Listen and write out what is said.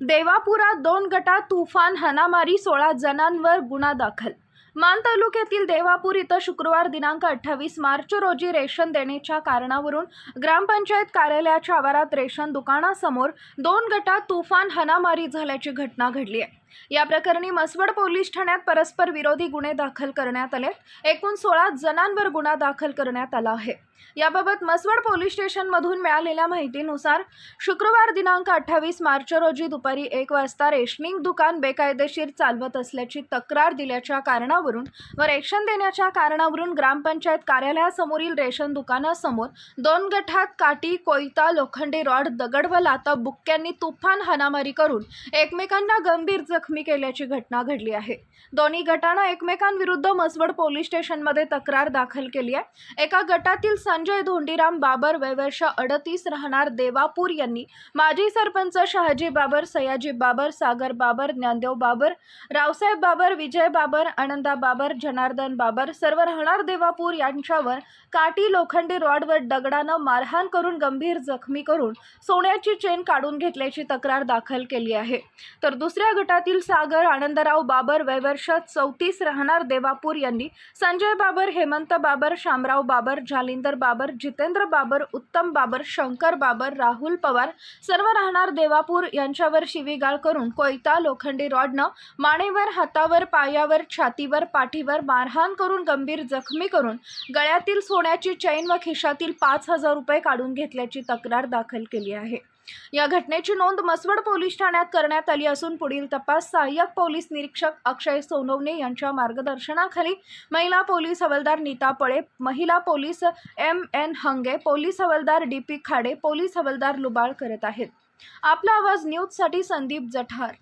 देवापुरात दोन गटात तुफान हाणामारी सोळा जणांवर गुन्हा दाखल. मान तालुक्यातील देवापूर इथं शुक्रवार दिनांक अठ्ठावीस मार्च रोजी रेशन देण्याच्या कारणावरून ग्रामपंचायत कार्यालयाच्या आवारात रेशन दुकानासमोर दोन गटात तुफान हाणामारी झाल्याची घटना घडली आहे. या प्रकरणी मसवड पोलीस ठाण्यात परस्पर विरोधी गुन्हे दाखल करण्यात आले एकूण सोळा जणांवर गुन्हा दाखल करण्यात आला आहे. याबाबत मसवड पोलीस स्टेशनमधून मिळालेल्या माहितीनुसार शुक्रवार दिनांक अठ्ठावीस मार्च रोजी दुपारी एक वाजता रेशनिंग दुकान बेकायदेशीर चालवत असल्याची तक्रार दिल्याच्या कारणावरून व रेशन देण्याच्या कारणावरून ग्रामपंचायत कार्यालयासमोरील रेशन दुकानासमोर दोन गटात काठी कोयता लोखंडी रॉड दगड व लाता बुक्क्यांनी तुफान हाणामारी करून एकमेकांना गंभीर जखमी केल्याची घटना घडली आहे. दोन्ही गटानं एकमेकांविरुद्ध मसवड पोलीस स्टेशनमध्ये तक्रार दाखल केली आहे. एका गटातील संजय धोंडीराम बाबर वयवर्ष अडतीस राहणार देवापूर यांनी माजी सरपंच शहाजी बाबर सयाजी बाबर सागर बाबर ज्ञानदेव बाबर रावसाहेब बाबर विजय बाबर आनंदा बाबर जनार्दन बाबर सर्व राहणार देवापूर यांच्यावर काटी लोखंडी रॉडवर दगडानं मारहाण करून गंभीर जखमी करून सोन्याची चेन काढून घेतल्याची तक्रार दाखल केली आहे. तर दुसऱ्या गटातील सागर आनंदराव बाबर वयवर्ष चौतीस राहणार देवापूर यांनी संजय बाबर हेमंत बाबर शामराव बाबर जालिंदर बाबर जितेंद्र बाबर उत्तम बाबर शंकर बाबर राहुल पवार सर्व राहणार देवापूर यांच्यावर शिवीगाळ करून कोयता लोखंडी रॉडनं मानेवर हातावर पायावर छातीवर पाठीवर मारहाण करून गंभीर जखमी करून गळ्यातील सोन्याची चैन व खिशातील पाच हजार रुपये काढून घेतल्याची तक्रार दाखल केली आहे. या घटनेची नोंद मसवड पोलीस ठाण्यात करण्यात आली असून पुढील तपास सहाय्यक पोलीस निरीक्षक अक्षय सोनवणे यांच्या मार्गदर्शनाखाली महिला पोलीस हवालदार नीता पळे महिला police M N Hange police हवालदार डी पी खाडे पोलीस हवालदार लुबाळ करत आहेत. आपला आवाज न्यूजसाठी संदीप जठार.